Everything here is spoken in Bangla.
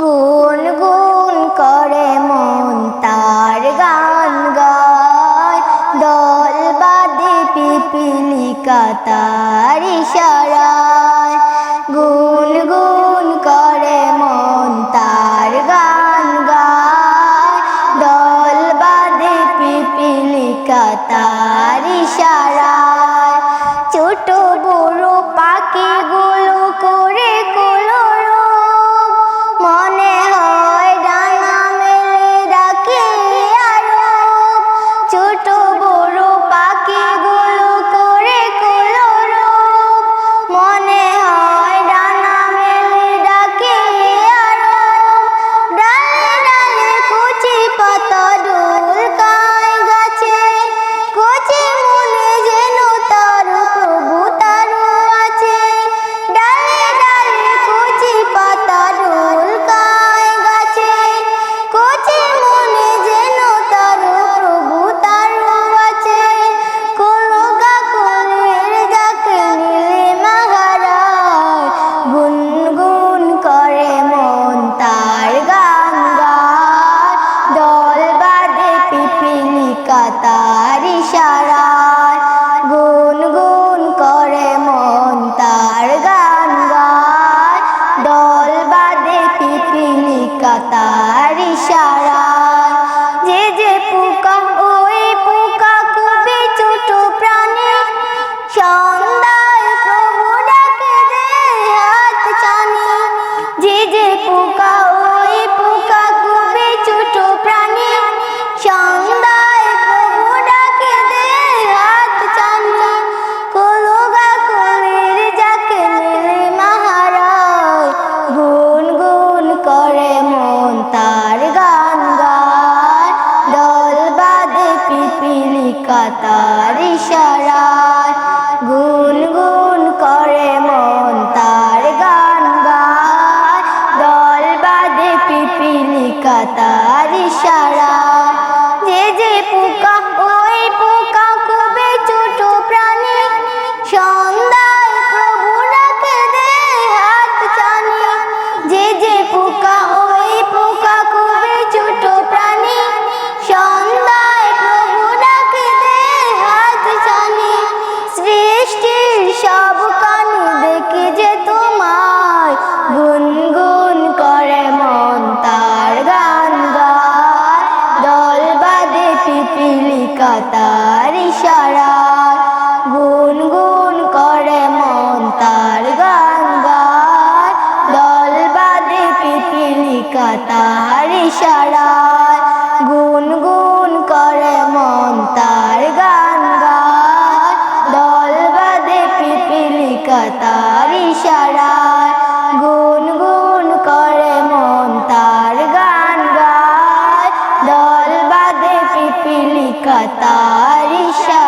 গুন গুন করে মন, তার গান গায়। দল বাদে পিপিলিকা, তার ইশারায়। গুন গুন করে মন, তার গান গায়। দল বাদে পিপিলিকা, তার ইশারায়। ছোট বড় পাখিগুলো তার ইশারায় তার ইশারায় গুনগুন গুন করে মন তার গান গায়। দল বাদে পিপিলিকা তার ইশারা যে যে পোকা সব কানি দেখি যে তোমায় গুনগুন করে মন তার গান গায়। দল বাদে পিপিলিকা তার ইশারায়। গুনগুন করে মন তার গান গায়। দল বাদে পিপিলিকা তার ইশারায়। গুনগুন তার ইশারায় গুনগুন করে মন তার গান গায়। দল বাদে পিপিলিকা তার ইশারায়